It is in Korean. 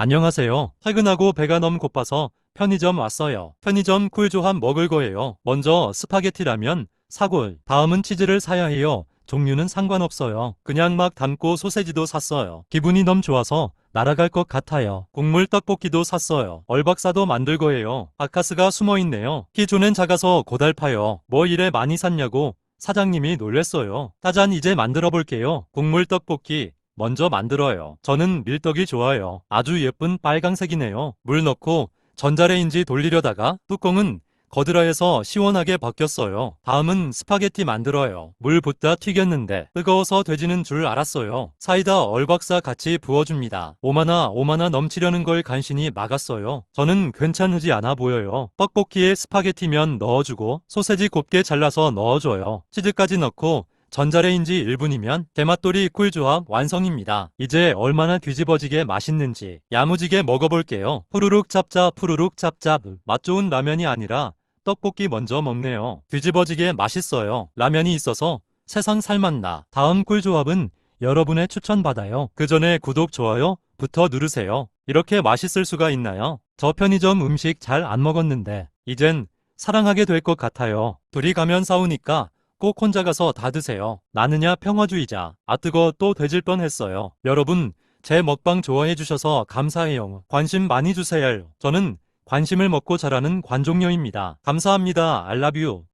안녕하세요. 퇴근하고 배가 너무 고파서 편의점 왔어요. 편의점 꿀조합 먹을 거예요. 먼저 스파게티 라면, 사골, 다음은 치즈를 사야 해요. 종류는 상관없어요. 그냥 막 담고 소세지도 샀어요. 기분이 너무 좋아서 날아갈 것 같아요. 국물 떡볶이도 샀어요. 얼박사도 만들 거예요. 바카스가 숨어 있네요. 키조는 작아서 고달파요. 뭐 이래 많이 샀냐고 사장님이 놀랬어요. 짜잔 이제 만들어 볼게요. 국물 떡볶이 먼저 만들어요. 저는 밀떡이 좋아요. 아주 예쁜 빨강색이네요. 물 넣고 전자레인지 돌리려다가 뚜껑은 거드라에서 시원하게 벗겼어요. 다음은 스파게티 만들어요. 물 붓다 튀겼는데 뜨거워서 돼지는 줄 알았어요. 사이다 얼박사 같이 부어줍니다. 오마나 오마나 넘치려는 걸 간신히 막았어요. 저는 괜찮으지 않아 보여요. 떡볶이에 스파게티면 넣어주고 소세지 곱게 잘라서 넣어줘요. 치즈까지 넣고 전자레인지 1분이면 대맛돌이 꿀조합 완성입니다. 이제 얼마나 뒤집어지게 맛있는지 야무지게 먹어볼게요. 푸르륵 짭짭 푸르륵 짭짭 맛 좋은 라면이 아니라 떡볶이 먼저 먹네요. 뒤집어지게 맛있어요. 라면이 있어서 세상 살맛나. 다음 꿀조합은 여러분의 추천받아요. 그 전에 구독, 좋아요 부터 누르세요. 이렇게 맛있을 수가 있나요? 저 편의점 음식 잘 안 먹었는데 이젠 사랑하게 될 것 같아요. 둘이 가면 싸우니까 꼭 혼자 가서 다 드세요. 나느냐 평화주의자. 아 뜨거 또 되질 뻔했어요. 여러분 제 먹방 좋아해 주셔서 감사해요. 관심 많이 주세요. 저는 관심을 먹고 자라는 관종녀입니다. 감사합니다. 알라뷰.